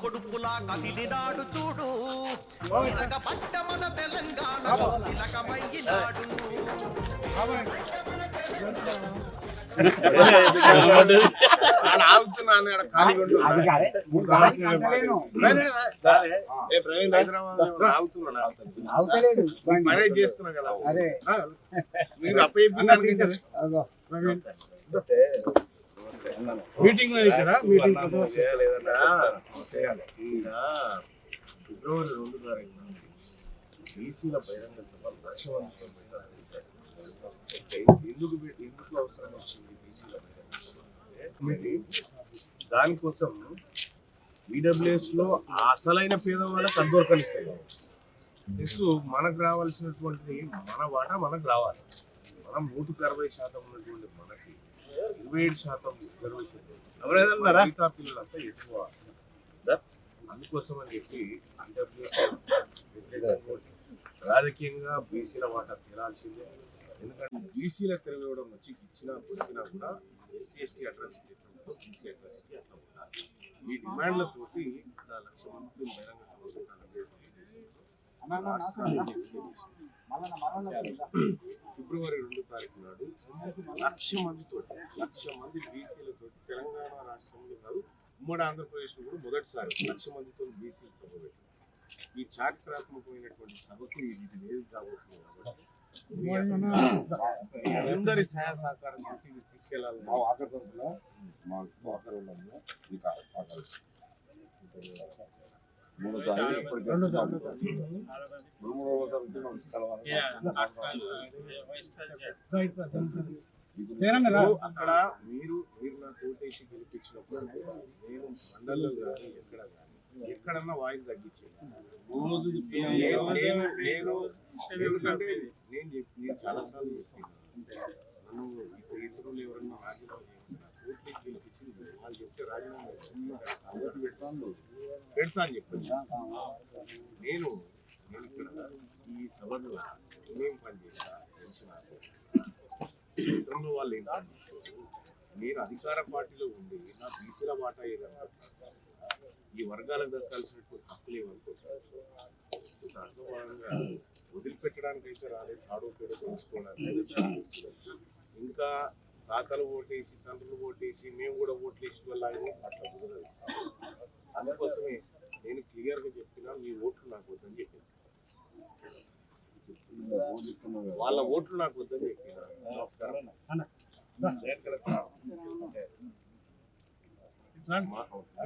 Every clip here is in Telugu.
కొడుకులా కదిలినాడు చూడు. ఇరగ పట్ట మన తెలంగాణ తిలకమయ్యినాడు కాదే. చేస్తున్నా మీరు అప్ప చెప్పిందానికి అగో. మీటింగ్ మీటింగ్ లేదన్నా ఫిబ్రవరి రెండు తారీఖు బీసీల బహిరంగ సభ లక్ష మందితో ఎందుకు పెట్టి- ఎందుకు అవసరం వచ్చింది బీసీల బహిరంగ సభ అంటే దానికోసం ఈడబ్ల్యూఎస్లో అసలైన పేదవాళ్ళకి కలిస్తాయి ప్లస్ మనకు రావాల్సినటువంటిది మన వాటా మనకు రావాలి. మనం నూటికి అరవై శాతం ఉన్నటువంటి ఇరవై ఏడు శాతం రిజర్వేషన్ మిగతా పిల్లలంతా ఎక్కువ? అందుకోసం అని చెప్పి రాజకీయంగా బీసీల వాటా తీరాల్సిందే ఎందుకంటే బీసీల తిరగడం వచ్చి ఇచ్చినా కొరికినా కూడా ఎస్సీ ఎస్టీ అట్రాసిటీ ఎట్లా బీసీ అట్రాసిటీ అట్లా ఉండాలి. ఈ డిమాండ్లతోటి ఇక్కడ లక్ష మంది బహిరంగ సభ పెట్టాలని ఫిబ్రవరి రెండు తారీఖు నాడు లక్ష మందితో లక్ష మంది బీసీలతో తెలంగాణ రాష్ట్రంలో కాదు ఉమ్మడి ఆంధ్రప్రదేశ్లో కూడా మొదటిసారి లక్ష మందితో బీసీలు సభ పెట్టారు. ఈ చారిత్రాత్మకమైనటువంటి సభకు ఇది లేదు కాబోతుంది కాబట్టి అందరి సహాయ సహకారం ఇది తీసుకెళ్ళాలి మా ఆకర్షణ మా ఆకరణ మీకు ఆకర్షణ మూడు సార్లు ఇప్పటికే రెండు సార్లు మూడు మూడు సార్లు కలవాలి అక్కడ మీరు మీరు నాకు ఓటేసి గెలిపించినప్పుడు నేను మండలంలో కానీ ఎక్కడ కానీ ఎక్కడన్నా వాయిస్ తగ్గించి నేను ఎందుకంటే నేను చెప్పి నేను చాలా సార్లు చెప్పాను నన్ను ఇతరులు ఎవరన్నా హాజరు పెడతాను పెడతా నేను నేను ఇక్కడ ఈ సభలో ఏమేం పని చేస్తా నాకు గతంలో వాళ్ళు ఏం పని చేశారు నేను అధికార పార్టీలో ఉండి నా బీసీల వాటా ఏదన్నా ఈ వర్గాలకు దక్కాల్సినటువంటి హక్కులు ఏమనుకుంటారు? దాంట్లో భాగంగా వదిలిపెట్టడానికి అయితే రాలేదు ఆడో పేరు తెలుసుకోవడానికి ఇంకా తాతలు ఓటేసి తండ్రులు ఓటేసి మేము కూడా ఓట్లేసి వెళ్ళాలి అట్లా కుదరదు. అందుకోసమే నేను క్లియర్గా చెప్పినా మీ ఓట్లు నాకు వద్దని చెప్పిన. వాళ్ళ ఓట్లు నాకు వద్దని చెప్పిన.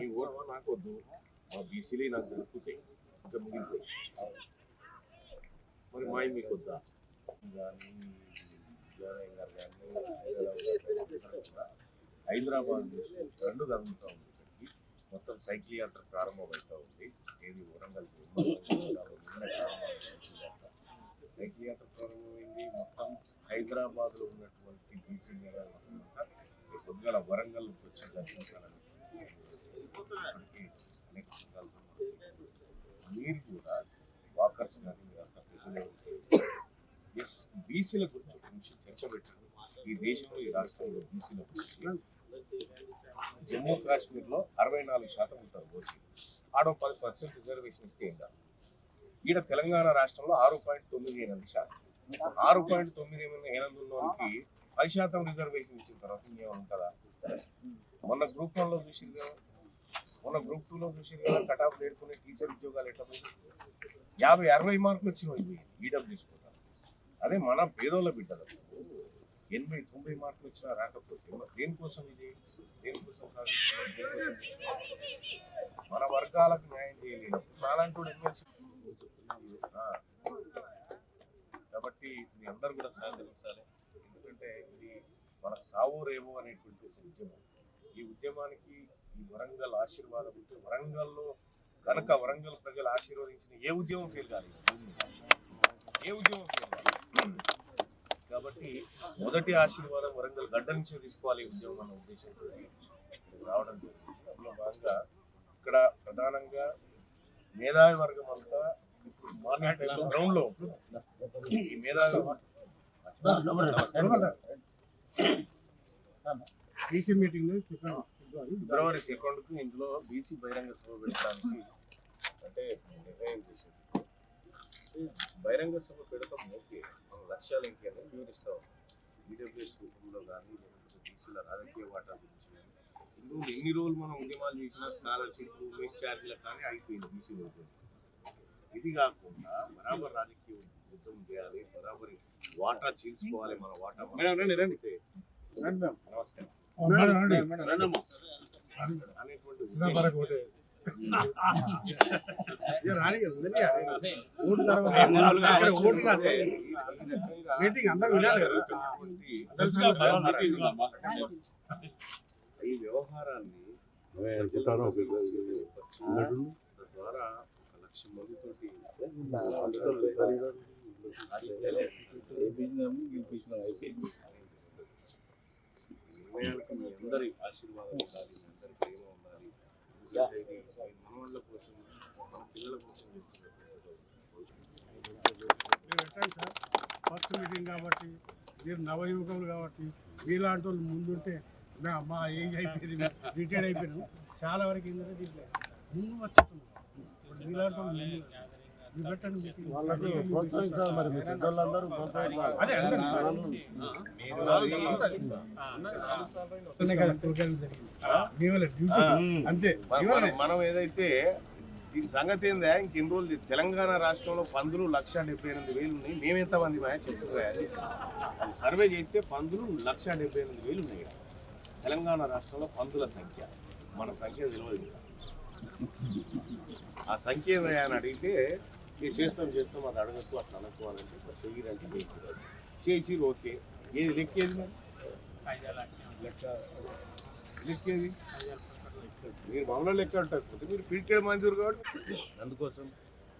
మీ ఓట్లు నాకు వద్దు. మా బీసీలే నాకు జరుపుతాయి. ఇంకా మిగిలిపోయి. మరి మాయి మీకు వద్దా? కానీ జగన్ గారు కానీ హైదరాబాద్ నుంచి రెండు కదులుతూ ఉంది. ఇక్కడికి మొత్తం సైకిల్ యాత్ర ప్రారంభమవుతూ ఉంది. ఏది వరంగల్ సైకిల్ యాత్ర ప్రారంభమైంది. మొత్తం హైదరాబాద్లో ఉన్నటువంటి బీసీ పొద్దుగల వరంగల్ వచ్చి దర్శించాలని అనేక సంఘాలతో మీరు కూడా వాకర్స్ కానీ మీరంతా ప్రజలే ఎస్ బీసీల గురించి ఒక నిమిషం చర్చ పెట్టారు ఈ దేశంలో ఈ రాష్ట్రంలో బీసీల గురించి. జమ్మూ కాశ్మీర్లో అరవై నాలుగు శాతం ఉంటారు ఓసీ. ఆడో పది పర్సెంట్ రిజర్వేషన్ ఇస్తే ఏం కాదు ఈడ తెలంగాణ రాష్ట్రంలో ఆరు పాయింట్ తొమ్మిది ఎనిమిది శాతం. ఆరు పాయింట్ తొమ్మిది ఎనిమిది ఉన్నోనికి పది శాతం రిజర్వేషన్ ఇచ్చిన తర్వాత ఇంకేమైనా ఉంటుందా? మొన్న గ్రూప్ వన్లో చూసింది కదా. మొన్న గ్రూప్ టూలో చూసింది కదా కట్ ఆఫ్ టీచర్ ఉద్యోగాలు ఎట్లా యాభై అరవై మార్కులు వచ్చినాయి ఈడబ్ల్యూ తీసుకుంటారు అదే మన పేదోళ్ళ బిడ్డలు. ఎనభై తొంభై మార్కులు వచ్చినా రాకపోతే దేనికోసం ఇది? దేనికోసం మన వర్గాలకు న్యాయం చేయలేదు నాలాంటి ఎమ్మెల్సీ కాబట్టి మీ అందరూ కూడా సహకరించాలి. ఎందుకంటే ఇది మన సావో రేవో అనేటువంటి ఒక ఉద్యమం. ఈ ఉద్యమానికి ఈ వరంగల్ ఆశీర్వాదం ఉంటే వరంగల్లో కనుక వరంగల్ ప్రజలు ఆశీర్వదించిన ఏ ఉద్యమం ఫెయిల్ కాలేదు? ఏ ఉద్యమం ఫెయిల్ కాలేదు? కాబట్టి మొదటి ఆశీర్వాదం వరంగల్ గడ్డ నుంచే తీసుకోవాలి ఈ ఉద్యమం అన్న ఉద్దేశంతో రావడం జరిగింది. అందులో భాగంగా ఇక్కడ ప్రధానంగా మేధావి వర్గం అంతా ఇప్పుడు మార్నింగ్ టైంలో గ్రౌండ్లో. ఉంటుంది. ఈ మేధావి బీసీ మీటింగ్ ఫిబ్రవరి సెకండ్కు ఇందులో బీసీ బహిరంగ సభ పెట్టడానికి అంటే నిర్ణయం చేసింది ఈ బహిరంగ సభ పెడతాం ఓకే. లక్ష్యాలు ఇంకేనా వివరిస్తాం ఈడబ్ల్యూఎస్ రూపంలో కానీ లేకపోతే బీసీల రాజకీయ వాటా గురించి కానీ ఇందులో ఎన్ని రోజులు మనం ఉద్యమాలు చేసిన స్కాలర్షిప్ మిస్ ఛార్జీలకు కానీ అయిపోయింది బీసీ రోజు ఇది కాకుండా బరాబర్ రాజకీయ యుద్ధం చేయాలి బరాబర్ వాటా చీల్చుకోవాలి మన వాటా నమస్కారం. అనేటువంటి మీటింగ్ అందరూ వినాలి ఈ వ్యవహారాన్ని ద్వారా ఒక లక్ష మందితోటి అందరి ఆశీర్వాదం ఉండాలి అందరి ప్రేమ ఉండాలి ఎందుకంటే ఇది మీ మనవాళ్ళ కోసం మన పిల్లల కోసం సార్ ఫస్ట్ మీటింగ్ కాబట్టి మీరు నవయుగములు కాబట్టి మీలాంటి వాళ్ళు ముందుంటే నా- మా ఏజ్ అయిపోయింది రిటైర్డ్ అయిపోయినాం. చాలా వరకు ఏంటంటే దీంట్లో ముందు వచ్చేస్తున్నాం మీలాంటి వాళ్ళు ప్రోత్సహించాలి మరి మీ పెద్దోళ్ళందరూ ప్రోత్సహించాలి అంతే మనం- ఏదైతే దీని సంగతి ఏందా ఇంకెన్ని రోజులు తెలంగాణ రాష్ట్రంలో పందులు లక్ష డెబ్బై ఎనిమిది వేలు ఉన్నాయి మేము ఎంతమంది మా చెప్పుకోవాలి సర్వే చేస్తే పందులు లక్ష డెబ్బై ఎనిమిది వేలు ఉన్నాయి తెలంగాణ రాష్ట్రంలో పందుల సంఖ్య మన సంఖ్య తెలియదు. ఆ సంఖ్య ఏదయ్యా అని అడిగితే "ఏ చేస్తాం చేస్తాం అది అడగద్దు అట్లా అనుకోవాలంటే ఇట్లా చెయ్యరంటే చేసిరు ఓకే. ఏది లెక్కేది మరి? లెక్క. లెక్కేది మీరు మనలో లెక్క ఉంటారు మీరు పీడికేడు మంజూరు కాబట్టి అందుకోసం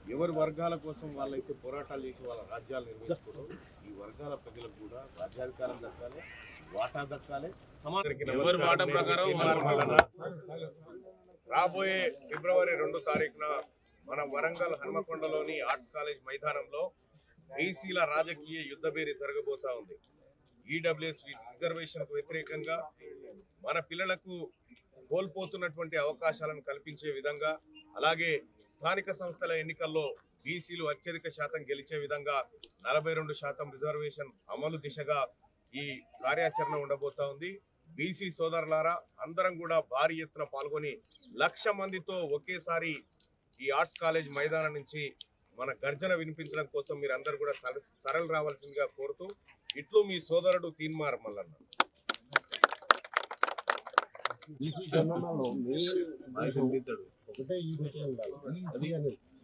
ఎవరి వర్గాల కోసం వాళ్ళైతే పోరాటాలు చేసి వాళ్ళ రాజ్యాలు నిర్మించుకోవడం ఈ వర్గాల ప్రజలకు కూడా రాజ్యాధికారం దక్కాలి వాటా దక్కాలి. ప్రకారం రాబోయే ఫిబ్రవరి రెండు తారీఖున మన వరంగల్ హన్మకొండలోని ఆర్ట్స్ కాలేజ్ మైదానంలో బీసీల రాజకీయ యుద్ధబేరి జరగబోతా ఉంది. ఈడబ్ల్యూఎస్ రిజర్వేషన్కు వ్యతిరేకంగా మన పిల్లలకు కోల్పోతున్నటువంటి అవకాశాలను కల్పించే విధంగా అలాగే స్థానిక సంస్థల ఎన్నికల్లో బీసీలు అత్యధిక శాతం గెలిచే విధంగా నలభై రెండు శాతం రిజర్వేషన్ అమలు దిశగా ఈ కార్యాచరణ ఉండబోతా ఉంది. బీసీ సోదరులారా అందరం కూడా భారీ ఎత్తున పాల్గొని లక్ష మందితో ఒకేసారి ఈ ఆర్ట్స్ కాలేజ్ మైదానం నుంచి మన గర్జన వినిపించడం కోసం మీరు అందరు కూడా తల- తరలి రావాల్సిందిగా కోరుతూ ఇట్లు మీ సోదరుడు తీన్మార్ మల్లన్న.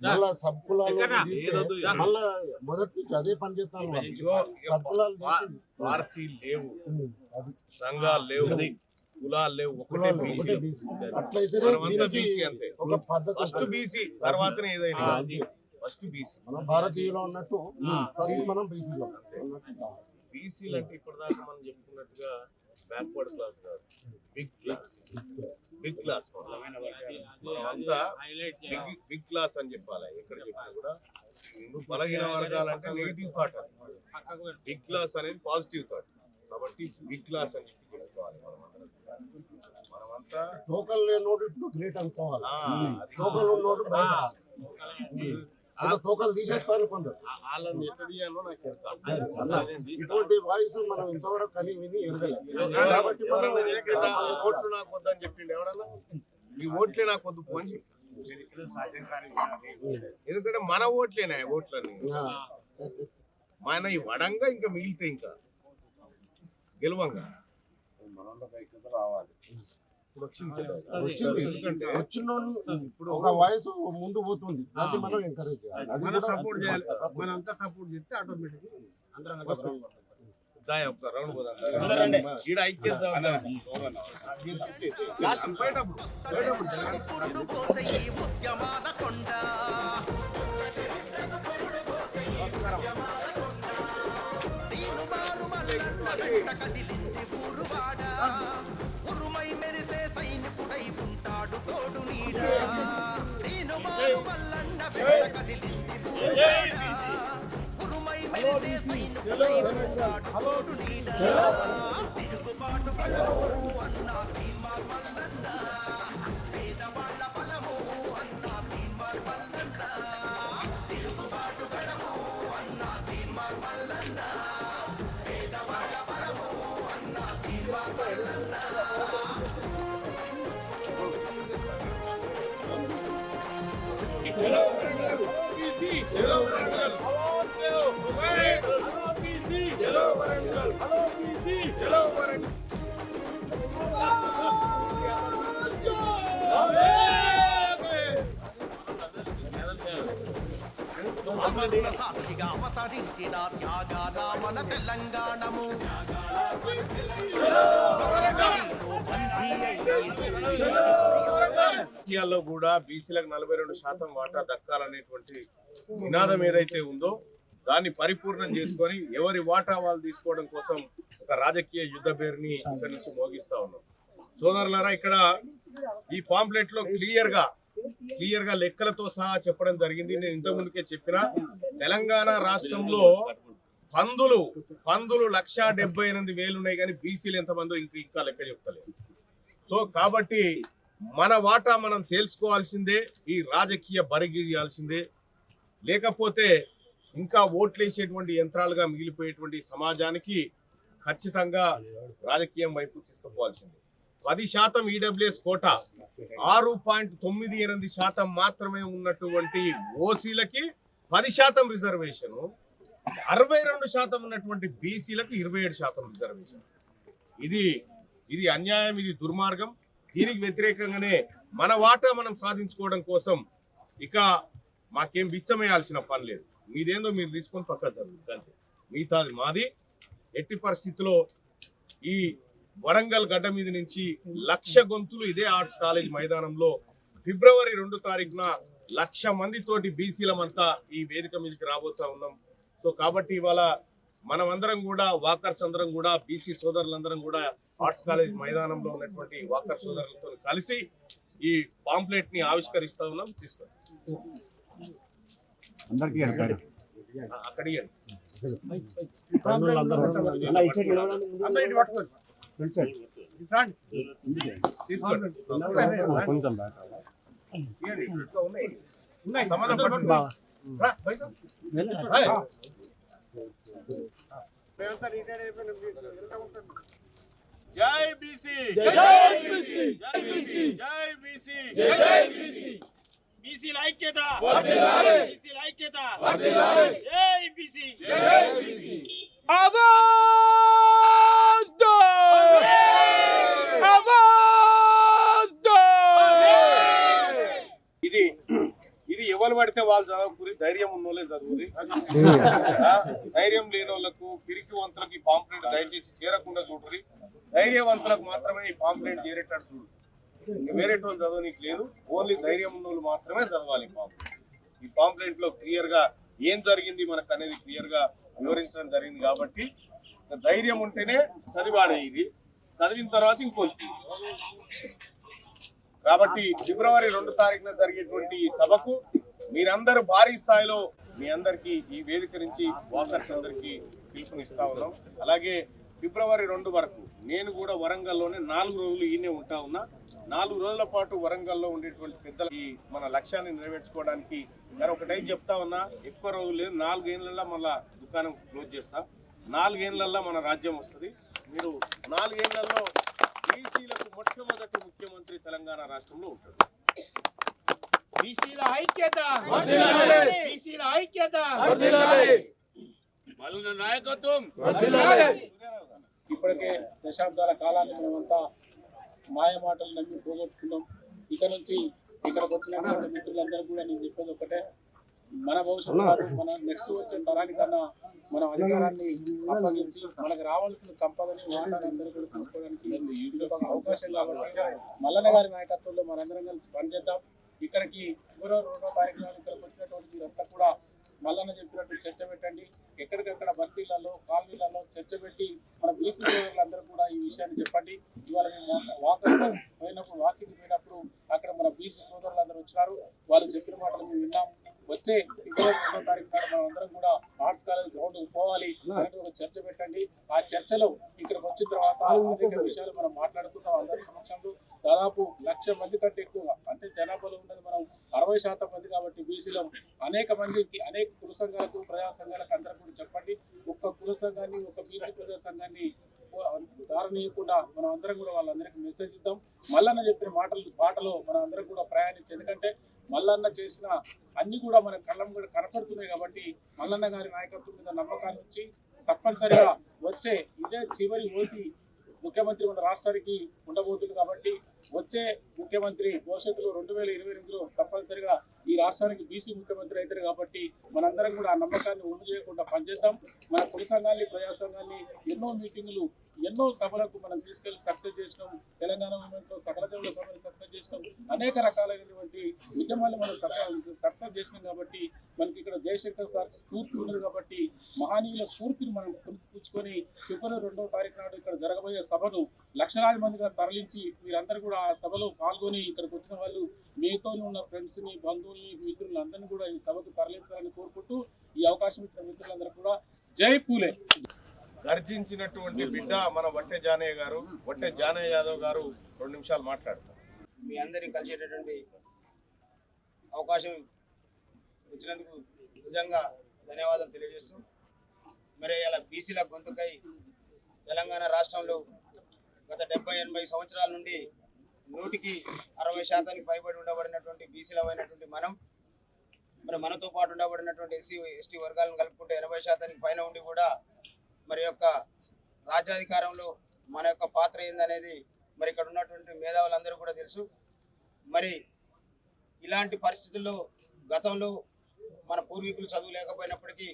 మళ్ళా సబ్ కులాలు తీస్తే మళ్ళా మొదటి నుంచి అదే పని చేస్తాను. వాళ్ళు. ఇదిగో ఇక సబ్ కులాలు పా- చేసి పార్టీలు లేవు. సంఘాలు లేవు. కులాలు లేవు ఒకటే బీసీ మనమంతా అంతే ఫస్ట్ ఉంటుంది. బీసీ తర్వాతనే ఏదైనా ఆ, అంతే. ఫస్ట్ బీసీ మనం భారతీయులో ఉన్నట్టు ఫస్ట్ మనం బీసీలో బీసీలు అంటే ఇప్పటిదాకా మనం చెప్పుకున్నట్టుగా బ్యాక్వర్డ్ క్లాస్ కాదు. బిగ్ క్లాస్ బిగ్ క్లాస్ అంతా బిగ్ బిగ్ క్లాస్ అని చెప్పాలి. ఎక్కడ చెప్పినా కూడా నువ్వు బలహీన వర్గాలు అంటే నెగిటివ్ థాట్ బిగ్ క్లాస్ అనేది పాజిటివ్ థాట్ కాబట్టి బిగ్ క్లాస్ అని చెప్పి చెప్పుకోవాలి. మనమంతా తోకలు లేనోడు ఇప్పుడు గ్రేట్ అనుకోవాలి. ఆ, అది తోకలు ఉన్నోడు బయట. అదే తోకలు తీసేస్తారు కొందరు వాళ్ళని ఎట్లా తీయాలో నాకు. ఇటువంటి వాయిస్ మనం ఇంతవరకు కని విని ఎరగలేదు కాబట్టి ఓట్లు నాకు వద్దని చెప్పిండు ఎవడన్నా? ఈ ఓట్లే నాకు వద్దు పో అని చెప్పి చరిత్ర సాధ్యం కాని ఎందుకంటే మన ఓట్లేనా ఓట్లని. మన ఈ వడంగా ఇంకా మిగిలితే ఇంకా. గెలవంగా. వచ్చింది. ఎందుకంటే వచ్చినోళ్ళు ఇప్పుడు ఒక వయసు ముందు పోతుంది. మనం ఎంకరేజ్ చేయాలి. అది మనం కూడా సపోర్ట్ చేయాలి. Support. మనం అంతా సపోర్ట్ చేస్తే ఆటోమేటిక్ వస్తుంది. దాయ ఒక్క రౌండ్ పోదాం. ఈడ ఐక్యత ఉరుమై మెరిసే సైనికుడై ఉంటాడు తోడు నీడ దీను మారు మల్లన్న వెంట కదిలింది ఉరుమై మెరిసే సైనికుడై ఉంటాడు తోడు నీడ తిరుగుబాటు పదవు అన్నా తీర్మార్ మల్లన్న సాక్షిగా అవతరించిన తెలంగాణము రాజకీయాల్లో కూడా బీసీలకు నలభై రెండు శాతం వాటా దక్కాలనేటువంటి నినాదం ఏదైతే ఉందో దాన్ని పరిపూర్ణం చేసుకొని ఎవరి వాటా వాళ్ళు తీసుకోవడం కోసం ఒక రాజకీయ యుద్ధ పేరుని ఇక్కడి నుంచి మోగిస్తా ఉన్నాం. సోదరులారా ఇక్కడ ఈ పాంప్లెట్లో క్లియర్గా క్లియర్గా లెక్కలతో సహా చెప్పడం జరిగింది. నేను ఇంత ముందుకే చెప్పిన తెలంగాణ రాష్ట్రంలో పందులు పందులు లక్ష డెబ్బై ఎనిమిది వేలు ఉన్నాయి కానీ బీసీలు ఎంతమందో ఇంకా ఇంకా లెక్క చెప్తలేదు. సో కాబట్టి మన వాటా మనం తెలుసుకోవాల్సిందే ఈ రాజకీయ బరిగీయాల్సిందే. లేకపోతే ఇంకా ఓట్లేసేటువంటి యంత్రాలుగా మిగిలిపోయేటువంటి సమాజానికి ఖచ్చితంగా రాజకీయం వైపు తీసుకుపోవాల్సింది. పది శాతం ఈడబ్ల్యూఎస్ కోట ఆరు పాయింట్ తొమ్మిది ఎనిమిది శాతం మాత్రమే ఉన్నటువంటి ఓసీలకి పది శాతం రిజర్వేషన్ అరవై రెండు శాతం ఉన్నటువంటి బీసీలకు ఇరవై ఏడు శాతం రిజర్వేషన్. ఇది ఇది అన్యాయం ఇది దుర్మార్గం. దీనికి వ్యతిరేకంగానే మన వాటా మనం సాధించుకోవడం కోసం ఇక మాకేం బిచ్చమేయాల్సిన పని లేదు. మీదేందో మీరు తీసుకొని పక్క జరుగుతుంది అంతే. మిగతాది మాది ఎట్టి పరిస్థితిలో ఈ వరంగల్ గడ్డ మీద నుంచి లక్ష గొంతులు ఇదే ఆర్ట్స్ కాలేజ్ మైదానంలో ఫిబ్రవరి రెండు తారీఖున లక్ష మందితోటి బీసీలమంతా ఈ వేదిక మీదకి రాబోతా ఉన్నాం. సో కాబట్టి ఇవాళ మనమందరం కూడా వాకర్స్ అందరం కూడా బీసీ సోదరులందరం కూడా ఆర్ట్స్ కాలేజ్ మైదానంలో ఉన్నటువంటి వాకర్ సోదరులతో కలిసి ఈ పాంప్లెట్ని ఆవిష్కరిస్తా ఉన్నాం. తీసుకోండి అందరికీ అడగాలి ఆ, అక్కడ ఇయ్యండి. అందరూ ఇటు పట్టుకోండి. ఇటు రండి. తీసుకోండి కొంచెం. జై బీసీ. జై బీసీ. జై బీసీ. జై బీసీ. జై బీసీ. బీసీల ఐక్యత. బీసీల ఐక్యత. జై బీసీ. ఇది ఇది ఎవరు పడితే వాళ్ళు చదువుకుని ధైర్యం ఉన్నోళ్ళే చదువురి ఆ, ధైర్యం లేని వాళ్ళకు పిరికి వంతులకు ఈ పాంప్లెట్ దయచేసి చేరకుండా చూడరి ధైర్యవంతులకు మాత్రమే ఈ పాంప్లెట్ చేరేటట్టు చూడు. వేరే వాళ్ళు చదువు నీకు లేదు. ఓన్లీ ధైర్యం ఉన్నోళ్ళు మాత్రమే చదవాలి పాంప్లెట్ ఈ పాంప్లెట్. లో క్లియర్గా ఏం జరిగింది మనకు అనేది క్లియర్గా వివరించడం జరిగింది కాబట్టి ధైర్యం ఉంటేనే చదివాడే ఇది చదివిన తర్వాత ఇంకోటి కాబట్టి ఫిబ్రవరి రెండు తారీఖున జరిగేటువంటి ఈ సభకు మీరందరూ భారీ స్థాయిలో మీ అందరికీ ఈ వేదిక నుంచి వాకర్స్ అందరికీ పిలుపునిస్తా ఉన్నాం. అలాగే ఫిబ్రవరి రెండు వరకు నేను కూడా వరంగల్లోనే నాలుగు రోజులు ఈయనే ఉంటా ఉన్నా. నాలుగు రోజుల పాటు వరంగల్లో ఉండేటువంటి పెద్దల ఈ మన లక్ష్యాన్ని నెరవేర్చుకోవడానికి నేను ఒకటై చెప్తా ఉన్నా ఎక్కువ రోజులు లేదు. నాలుగేళ్ళలో మళ్ళా దుకాణం క్లోజ్ చేస్తా. నాలుగేళ్ళలో మన రాజ్యం వస్తుంది. మీరు నాలుగేళ్ళలో బీసీలకు మొట్టమొదటి ముఖ్యమంత్రి తెలంగాణ రాష్ట్రంలో ఉంటాడు బీసీల ఐక్యత! బీసీల ఐక్యత! నాయకత్వం! ఇప్పటికే దశాబ్దాల కాలాన్ని మనమంతా మాయ మాటలు నమ్మి పోగొట్టుకున్నాం. ఇక నుంచి ఇక్కడికి వచ్చినటువంటి మిత్రులందరూ కూడా నేను చెప్పేది ఒకటే. మన భవిష్యత్తు మన నెక్స్ట్ వచ్చే తరానికన్నా మనం అధికారాన్ని అప్పగించి మనకు రావాల్సిన సంపదని వాటాన్ని అందరూ కూడా తీసుకోవడానికి ఇది ఒక అవకాశం కాబట్టి మల్లన్న గారి నాయకత్వంలో మనందరం కలిసి పనిచేద్దాం. ఇక్కడికి ఫిబ్రవరి రెండో తారీఖు నాడు ఇక్కడికి వచ్చినటువంటి మీరంతా కూడా మల్లన్న చెప్పినట్టు చర్చ పెట్టండి. ఎక్కడికక్కడ బస్తీలలో కాలనీలలో చర్చ పెట్టి మన బీసీ సోదరులందరూ కూడా ఈ విషయాన్ని చెప్పండి. ఇవాళ మేము వాకర్స్ పోయినప్పుడు వాకింగ్ పోయినప్పుడు అక్కడ మన బీసీ సోదరులందరూ వచ్చినారు. వాళ్ళు చెప్పిన మాటలు మేము విన్నాం. వచ్చే రెండో తారీఖు నాడు మనం అందరం కూడా ఆర్ట్స్ కాలేజ్ గ్రౌండ్ పోవాలి. అనేది ఒక చర్చ పెట్టండి. ఆ చర్చలో ఇక్కడికి వచ్చిన తర్వాత అనేక విషయాలు మనం మాట్లాడుకుంటాం అందరి సమక్షంలో. దాదాపు లక్ష మంది కంటే ఎక్కువ అంటే జనాభాలో ఉన్నది మనం అరవై శాతం మంది కాబట్టి బీసీలో అనేక మందికి అనేక కుల సంఘాలకు ప్రజా సంఘాలకు అందరూ కూడా చెప్పండి. ఒక్క కుల సంఘాన్ని ఒక బీసీ ప్రజా సంఘాన్ని దారనీయకుండా మనం అందరం కూడా వాళ్ళందరికీ మెసేజ్ ఇద్దాం. మల్లన్న చెప్పిన మాటలు బాటలో మనం అందరం కూడా ప్రయాణించి ఎందుకంటే మల్లన్న చేసిన అన్ని కూడా మన కళ్ళం కూడా కనపడుతున్నాయి కాబట్టి మల్లన్న గారి నాయకత్వం మీద నమ్మకాన్ని ఉంచి తప్పనిసరిగా వచ్చే ఇదే చివరి ఓసి ముఖ్యమంత్రి మన రాష్ట్రానికి ఉండబోతుంది కాబట్టి వచ్చే ముఖ్యమంత్రి భవిష్యత్తులో రెండు వేల ఇరవై ఎనిమిదిలో తప్పనిసరిగా ఈ రాష్ట్రానికి బీసీ ముఖ్యమంత్రి అవుతారు కాబట్టి మనందరం కూడా ఆ నమ్మకాన్ని ఒమ్ము చేయకుండా పనిచేద్దాం. మన కుల సంఘాన్ని ప్రజా సంఘాన్ని ఎన్నో మీటింగులు ఎన్నో సభలకు మనం తీసుకెళ్ళి సక్సెస్ చేసినాం. తెలంగాణ మూమెంట్లో సకల దేవుల సభని సక్సెస్ చేసినాం. అనేక రకాలైనటువంటి ఉద్యమాలు మనం సక్సెస్ చేసినాం కాబట్టి మనకి ఇక్కడ జయశంకర్ సార్ స్ఫూర్తి ఉన్నారు కాబట్టి మహనీయుల స్ఫూర్తిని మనం పుచ్చుకొని ఫిబ్రవరి రెండవ తారీఖు నాడు ఇక్కడ జరగబోయే సభను లక్షలాది మందిగా తరలించి మీరందరూ కూడా ఆ సభలో పాల్గొని ఇక్కడికి వచ్చిన వాళ్ళు మీతో ఉన్న ఫ్రెండ్స్ని బంధువుల్ని మిత్రులు అందరినీ కూడా ఈ సభకు తరలించాలని కోరుకుంటూ ఈ అవకాశం ఇచ్చిన మిత్రులందరూ కూడా జై పూలే. గర్జించినటువంటి బిడ్డ మన వట్టె జానయ్య గారు వట్టె జానయ్య యాదవ్ గారు రెండు నిమిషాలు మాట్లాడతారు. మీ అందరినీ కలిసేటటువంటి అవకాశం ఇచ్చినందుకు నిజంగా ధన్యవాదాలు తెలియజేస్తూ మరి ఇలా బీసీల గొంతుకై తెలంగాణ రాష్ట్రంలో గత డెబ్బై ఎనభై సంవత్సరాల నుండి నూటికి అరవై శాతానికి పైబడి ఉండబడినటువంటి బీసీలమైనటువంటి మనం మరి మనతో పాటు ఉండబడినటువంటి ఎస్సీ ఎస్టీ వర్గాలను కలుపుకుంటే ఎనభై శాతానికి పైన ఉండి కూడా మరి యొక్క రాజ్యాధికారంలో మన యొక్క పాత్ర ఏందనేది మరి ఇక్కడ ఉన్నటువంటి మేధావులందరూ కూడా తెలుసు. మరి ఇలాంటి పరిస్థితుల్లో గతంలో మన పూర్వీకులు చదువు లేకపోయినప్పటికీ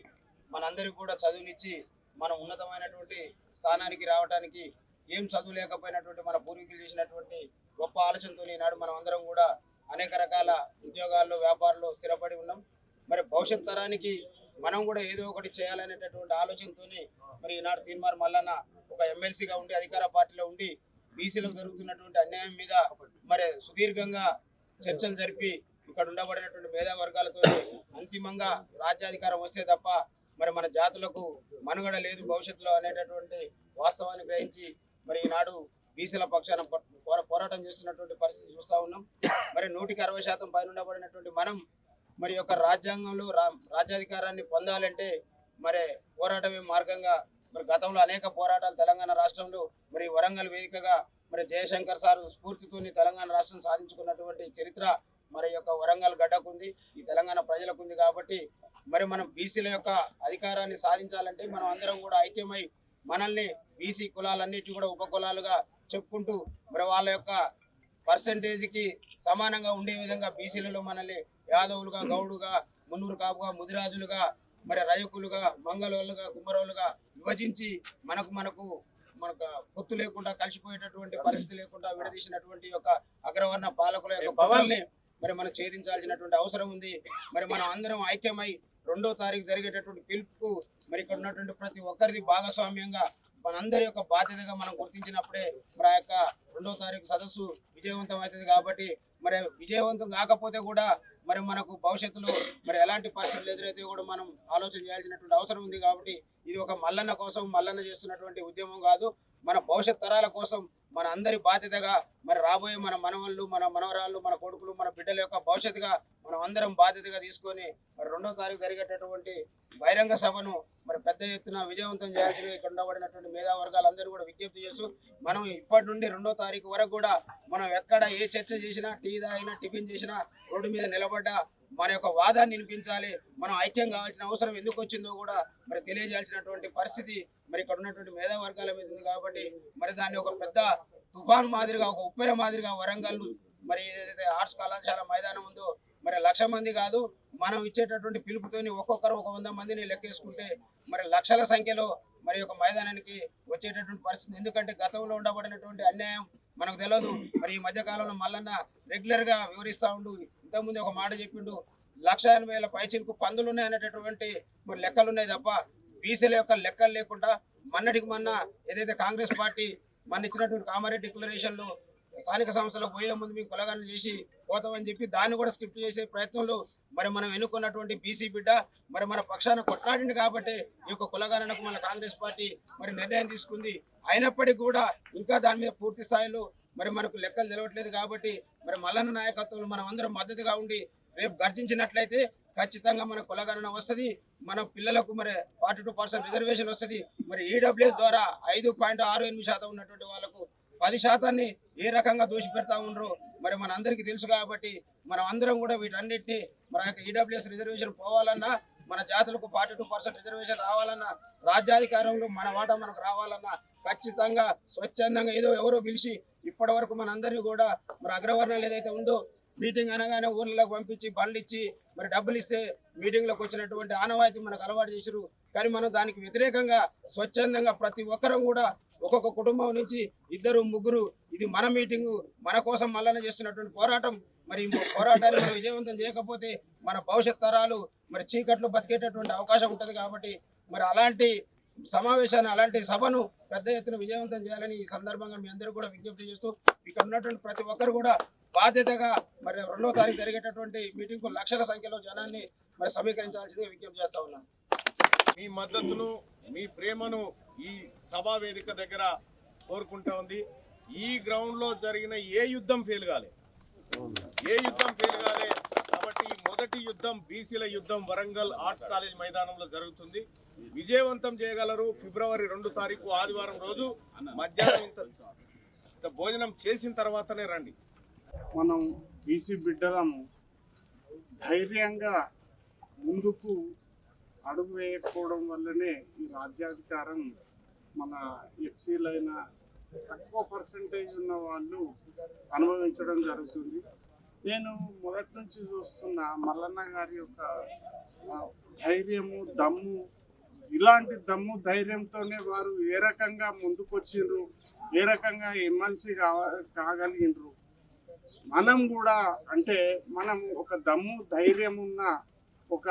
మనందరికీ కూడా చదువునిచ్చి మనం ఉన్నతమైనటువంటి స్థానానికి రావడానికి ఏం చదువు లేకపోయినటువంటి మన పూర్వీకులు చేసినటువంటి గొప్ప ఆలోచనతో ఈనాడు మనం అందరం కూడా అనేక రకాల ఉద్యోగాల్లో వ్యాపారాల్లో స్థిరపడి ఉన్నాం. మరి భవిష్యత్ తరానికి మనం కూడా ఏదో ఒకటి చేయాలనేటటువంటి ఆలోచనతోని మరి ఈనాడు తీన్మార్ మల్లన్న ఒక ఎమ్మెల్సీగా ఉండి అధికార పార్టీలో ఉండి బీసీలకు జరుగుతున్నటువంటి అన్యాయం మీద మరి సుదీర్ఘంగా చర్చలు జరిపి ఇక్కడ ఉండబడినటువంటి మేధావర్గాలతో అంతిమంగా రాజ్యాధికారం వస్తే తప్ప మరి మన జాతులకు మనుగడ లేదు భవిష్యత్తులో అనేటటువంటి వాస్తవాన్ని గ్రహించి మరి ఈనాడు బీసీల పక్షాన పోరాటం చేస్తున్నటువంటి పరిస్థితి చూస్తూ ఉన్నాం. మరి నూటికి అరవై శాతం పైన ఉండబడినటువంటి మనం మరి యొక్క రాజ్యాంగంలో రా రాజ్యాధికారాన్ని పొందాలంటే మరి పోరాటమే మార్గంగా మరి గతంలో అనేక పోరాటాలు తెలంగాణ రాష్ట్రంలో మరి వరంగల్ వేదికగా మరి జయశంకర్ సార్ స్ఫూర్తితోని తెలంగాణ రాష్ట్రం సాధించుకున్నటువంటి చరిత్ర మరి యొక్క వరంగల్ గడ్డకు ఉంది ఈ తెలంగాణ ప్రజలకు ఉంది కాబట్టి మరి మనం బీసీల యొక్క అధికారాన్ని సాధించాలంటే మనం అందరం కూడా ఐక్యమై మనల్ని బీసీ కులాలన్నిటిని కూడా ఉప కులాలుగా చెప్పుకుంటూ మరి వాళ్ళ యొక్క పర్సంటేజ్కి సమానంగా ఉండే విధంగా బీసీలలో మనల్ని యాదవులుగా గౌడుగా మున్నూరు కాపుగా ముదిరాజులుగా మరి రయకులుగా మంగళోళ్ళుగా కుమ్మరోళ్ళుగా విభజించి మనకు మనకు మనకు పొత్తు లేకుండా కలిసిపోయేటటువంటి పరిస్థితి లేకుండా విడదీసినటువంటి యొక్క అగ్రవర్ణ పాలకుల యొక్క పవర్ని మరి మనం ఛేదించాల్సినటువంటి అవసరం ఉంది. మరి మనం అందరం ఐక్యమై రెండో తారీఖు జరిగేటటువంటి పిలుపుకు మరి ఇక్కడ ఉన్నటువంటి ప్రతి ఒక్కరిది భాగస్వామ్యంగా మనందరి యొక్క బాధ్యతగా మనం గుర్తించినప్పుడే మరి యొక్క రెండో తారీఖు సదస్సు విజయవంతం అవుతుంది కాబట్టి మరి విజయవంతం కాకపోతే కూడా మరి మనకు భవిష్యత్తులో మరి ఎలాంటి పరిస్థితులు ఎదురైతే కూడా మనం ఆలోచన చేయాల్సినటువంటి అవసరం ఉంది కాబట్టి ఇది ఒక మల్లన్న కోసం మల్లన్న చేస్తున్నటువంటి ఉద్యమం కాదు. మన భవిష్యత్ తరాల కోసం మన అందరి బాధ్యతగా మరి రాబోయే మన మనవళ్ళు మన మనవరాళ్ళు మన కొడుకులు మన బిడ్డల యొక్క భవిష్యత్తుగా మనం అందరం బాధ్యతగా తీసుకొని మరి రెండో తారీఖు జరిగేటటువంటి బహిరంగ సభను మరి పెద్ద ఎత్తున విజయవంతం చేయాల్సిన ఇక్కడ ఉండబడినటువంటి మేధా వర్గాలందరూ కూడా విజ్ఞప్తి చేస్తూ మనం ఇప్పటి నుండి రెండో తారీఖు వరకు కూడా మనం ఎక్కడ ఏ చర్చ చేసినా టీ తాగినా టిఫిన్ చేసినా రోడ్డు మీద నిలబడ్డా మన యొక్క వాదాన్ని వినిపించాలి. మనం ఐక్యం కావాల్సిన అవసరం ఎందుకు వచ్చిందో కూడా మరి తెలియజేయాల్సినటువంటి పరిస్థితి మరి ఇక్కడ ఉన్నటువంటి మేధావర్గాల మీద ఉంది కాబట్టి మరి దాన్ని ఒక పెద్ద తుఫాన్ మాదిరిగా ఒక ఉప్పెర మాదిరిగా వరంగల్ మరి ఏదైతే ఆర్ట్స్ కళాశాల మైదానం ఉందో మరి లక్ష మంది కాదు మనం ఇచ్చేటటువంటి పిలుపుతోని ఒక్కొక్కరు ఒక వంద మందిని లెక్కేసుకుంటే మరి లక్షల సంఖ్యలో మరి యొక్క మైదానానికి వచ్చేటటువంటి పరిస్థితి. ఎందుకంటే గతంలో ఉండబడినటువంటి అన్యాయం మనకు తెలియదు మరి ఈ మధ్య కాలంలో మల్లన్న రెగ్యులర్గా వివరిస్తూ వివరిస్తా ఉండు ఇంతకుముందు ఒక మాట చెప్పిండు లక్ష ఎనభై వేల పైచిలకు పందులు ఉన్నాయి అనేటటువంటి మరి లెక్కలు ఉన్నాయి తప్ప బీసీల యొక్క లెక్కలు లేకుండా మన్నటికి మొన్న ఏదైతే కాంగ్రెస్ పార్టీ మన ఇచ్చినటువంటి కామారెడ్డి డిక్లరేషన్లు స్థానిక సంస్థలకు పోయే ముందు మీకు కులగానం చేసి పోతామని చెప్పి దాన్ని కూడా స్కిప్ చేసే ప్రయత్నంలో మరి మనం ఎన్నుకున్నటువంటి బీసీ బిడ్డ మరి మన పక్షాన కొట్లాడింది కాబట్టి ఈ యొక్క కులగానకు మన కాంగ్రెస్ పార్టీ మరి నిర్ణయం తీసుకుంది. అయినప్పటికీ కూడా ఇంకా దాని మీద పూర్తి స్థాయిలో మరి మనకు లెక్కలు తెలవట్లేదు కాబట్టి మరి మల్లన్న నాయకత్వంలో మనం అందరం మద్దతుగా ఉండి రేపు గర్జించినట్లయితే ఖచ్చితంగా మన కులగణన వస్తుంది మన పిల్లలకు మరి ఫార్టీ టూ పర్సెంట్ రిజర్వేషన్ వస్తుంది. మరి ఈడబ్ల్యూఎస్ ద్వారా ఐదు పాయింట్ ఆరు ఎనిమిది శాతం ఉన్నటువంటి వాళ్ళకు పది శాతాన్ని ఏ రకంగా దూషి పెడతా ఉండరు మరి మన అందరికీ తెలుసు కాబట్టి మనం అందరం కూడా వీటన్నిటిని మన యొక్క ఈడబ్ల్యూఎస్ రిజర్వేషన్ పోవాలన్నా మన జాతులకు ఫార్టీ టూ రిజర్వేషన్ రావాలన్నా రాజ్యాధికారంలో మన వాటా మనకు రావాలన్నా ఖచ్చితంగా స్వచ్ఛందంగా ఏదో ఎవరో పిలిచి ఇప్పటి వరకు మనందరినీ కూడా మరి అగ్రవర్ణాలు ఏదైతే ఉందో మీటింగ్ అనగానే ఊర్లలోకి పంపించి బండ్లు ఇచ్చి మరి డబ్బులు ఇస్తే మీటింగ్లోకి వచ్చినటువంటి ఆనవాయితీ మనకు అలవాటు చేసిరు కానీ మనం దానికి వ్యతిరేకంగా స్వచ్ఛందంగా ప్రతి ఒక్కరం కూడా ఒక్కొక్క కుటుంబం నుంచి ఇద్దరు ముగ్గురు ఇది మన మీటింగు మన కోసం మల్లన చేస్తున్నటువంటి పోరాటం. మరి పోరాటాన్ని మనం విజయవంతం చేయకపోతే మన భవిష్యత్ తరాలు మరి చీకట్లో బతికేటటువంటి అవకాశం ఉంటుంది కాబట్టి మరి అలాంటి సమావేశాన్ని అలాంటి సభను పెద్ద ఎత్తున విజయవంతం చేయాలని ఈ సందర్భంగా మీ అందరూ కూడా విజ్ఞప్తి చేస్తూ ఇక్కడ ఉన్నటువంటి ప్రతి ఒక్కరు కూడా బాధ్యతగా మరి రెండో తారీఖు జరిగేటటువంటి మీటింగ్కు లక్షల సంఖ్యలో జనాన్ని మరి సమీకరించాల్సిందిగా విజ్ఞప్తి చేస్తా ఉన్నాను మీ మద్దతును మీ ప్రేమను ఈ సభా వేదిక దగ్గర కోరుకుంటా ఉంది. ఈ గ్రౌండ్లో జరిగిన ఏ యుద్ధం ఫెయిల్ కాలే. ఏ యుద్ధం ఫెయిల్ కాలే. కాబట్టి మొదటి యుద్ధం బీసీల యుద్ధం వరంగల్ ఆర్ట్స్ కాలేజ్ మైదానంలో జరుగుతుంది. విజయవంతం చేయగలరు ఫిబ్రవరి రెండు తారీఖు ఆదివారం రోజు మధ్యాహ్నం ఇంత భోజనం చేసిన తర్వాతనే రండి. మనం బీసీ బిడ్డలను ధైర్యంగా ముందుకు అడుగు వేయకపోవడం వల్లనే ఈ రాజ్యాధికారం మన ఎఫ్సీలైన తక్కువ పర్సంటేజ్ ఉన్న వాళ్ళు అనుభవించడం జరుగుతుంది. నేను మొదటి నుంచి చూస్తున్న మల్లన్న గారి యొక్క ధైర్యము దమ్ము ఇలాంటి దమ్ము ధైర్యంతోనే వారు ఏ రకంగా ముందుకొచ్చిండ్రు ఏ రకంగా ఎమ్మెల్సీ కాగలిగినరు మనం కూడా అంటే మనం ఒక దమ్ము ధైర్యం ఉన్న ఒక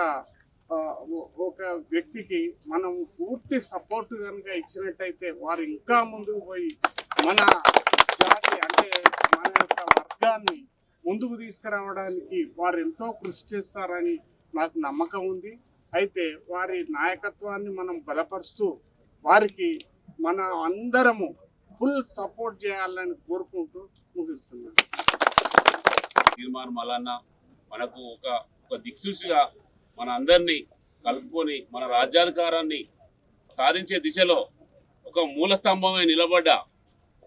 ఒక వ్యక్తికి మనం పూర్తి సపోర్ట్ కనుక ఇచ్చినట్టయితే వారు ఇంకా ముందుకు పోయి మన జాతి అంటే మన యొక్క వర్గాన్ని ముందుకు తీసుకురావడానికి వారు ఎంతో కృషి చేస్తారని నాకు నమ్మకం ఉంది. అయితే వారి నాయకత్వాన్ని మనం బలపరుస్తూ వారికి మన అందరము ఫుల్ సపోర్ట్ చేయాలని కోరుకుంటూ ముగిస్తున్నాను. తీర్మానం మల్లన్న మనకు ఒక ఒక దిక్సూచిగా మన అందరినీ కలుపుకొని మన రాజ్యాధికారాన్ని సాధించే దిశలో ఒక మూల స్తంభమే నిలబడ్డ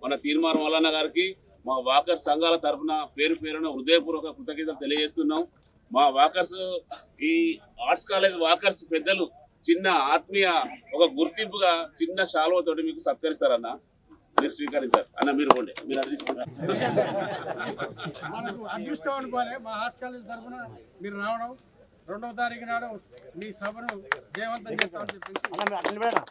మన తీర్మానం మల్లన్న గారికి మా వాకర్ సంఘాల తరఫున పేరు పేరున హృదయపూర్వక కృతజ్ఞతలు తెలియజేస్తున్నాం. మా వాకర్స్ ఈ ఆర్ట్స్ కాలేజ్ వాకర్స్ పెద్దలు చిన్న ఆత్మీయ ఒక గుర్తింపుగా చిన్న శాలువతోటి మీకు సత్కరిస్తారన్న. మీరు స్వీకరించారు. అన్న మీరు పోండి. మీరు అదృష్టం అనుకోలే మా ఆర్ట్స్ కాలేజ్ తరఫున మీరు రావడం రెండవ తారీఖు నాడు మీ సభను జయవంతం చేస్తామని చెప్పేసి ఆకర్షణ